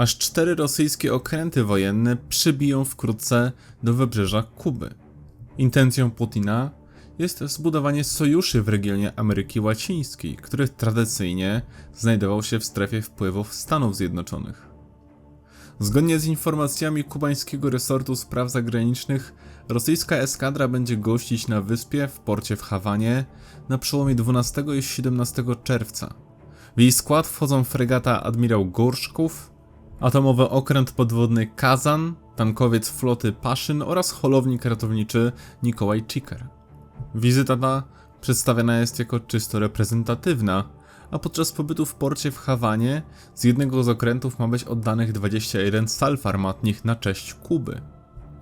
Aż cztery rosyjskie okręty wojenne przybiją wkrótce do wybrzeża Kuby. Intencją Putina jest zbudowanie sojuszy w regionie Ameryki Łacińskiej, który tradycyjnie znajdował się w strefie wpływów Stanów Zjednoczonych. Zgodnie z informacjami kubańskiego resortu spraw zagranicznych, rosyjska eskadra będzie gościć na wyspie w porcie w Hawanie na przełomie 12 i 17 czerwca. W jej skład wchodzą fregata admirał Gorszków, atomowy okręt podwodny Kazan, tankowiec floty Paszyn oraz holownik ratowniczy Nikołaj Chiker. Wizyta ta przedstawiana jest jako czysto reprezentatywna, a podczas pobytu w porcie w Hawanie z jednego z okrętów ma być oddanych 21 salw armatnich na cześć Kuby,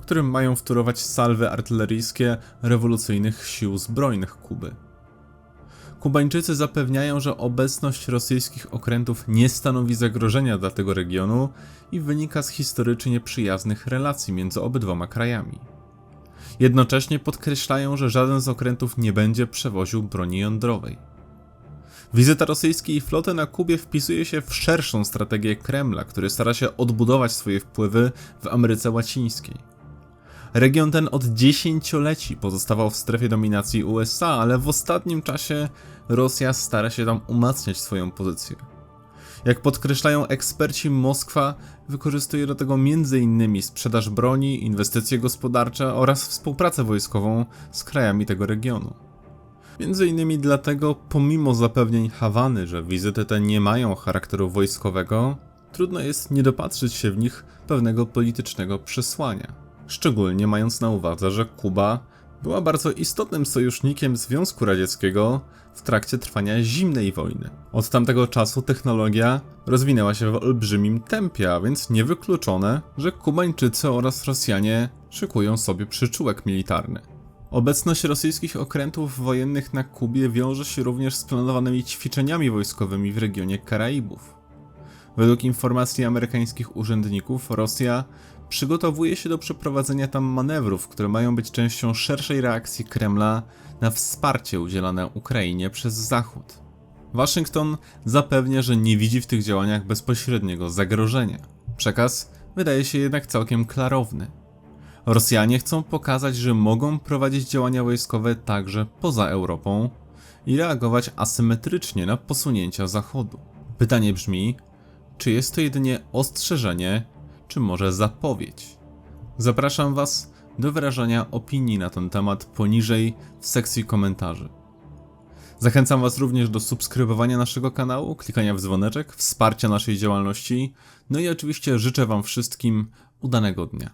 którym mają wtórować salwy artyleryjskie rewolucyjnych sił zbrojnych Kuby. Kubańczycy zapewniają, że obecność rosyjskich okrętów nie stanowi zagrożenia dla tego regionu i wynika z historycznie przyjaznych relacji między obydwoma krajami. Jednocześnie podkreślają, że żaden z okrętów nie będzie przewoził broni jądrowej. Wizyta rosyjskiej floty na Kubie wpisuje się w szerszą strategię Kremla, który stara się odbudować swoje wpływy w Ameryce Łacińskiej. Region ten od dziesięcioleci pozostawał w strefie dominacji USA, ale w ostatnim czasie Rosja stara się tam umacniać swoją pozycję. Jak podkreślają eksperci, Moskwa wykorzystuje do tego m.in. sprzedaż broni, inwestycje gospodarcze oraz współpracę wojskową z krajami tego regionu. Między innymi dlatego, pomimo zapewnień Hawany, że wizyty te nie mają charakteru wojskowego, trudno jest nie dopatrzyć się w nich pewnego politycznego przesłania. Szczególnie mając na uwadze, że Kuba była bardzo istotnym sojusznikiem Związku Radzieckiego w trakcie trwania zimnej wojny. Od tamtego czasu technologia rozwinęła się w olbrzymim tempie, a więc niewykluczone, że Kubańczycy oraz Rosjanie szykują sobie przyczółek militarny. Obecność rosyjskich okrętów wojennych na Kubie wiąże się również z planowanymi ćwiczeniami wojskowymi w regionie Karaibów. Według informacji amerykańskich urzędników, Rosja przygotowuje się do przeprowadzenia tam manewrów, które mają być częścią szerszej reakcji Kremla na wsparcie udzielane Ukrainie przez Zachód. Waszyngton zapewnia, że nie widzi w tych działaniach bezpośredniego zagrożenia. Przekaz wydaje się jednak całkiem klarowny. Rosjanie chcą pokazać, że mogą prowadzić działania wojskowe także poza Europą i reagować asymetrycznie na posunięcia Zachodu. Pytanie brzmi, czy jest to jedynie ostrzeżenie, czy może zapowiedź? Zapraszam Was do wyrażania opinii na ten temat poniżej w sekcji komentarzy. Zachęcam Was również do subskrybowania naszego kanału, klikania w dzwoneczek, wsparcia naszej działalności, no i oczywiście życzę Wam wszystkim udanego dnia.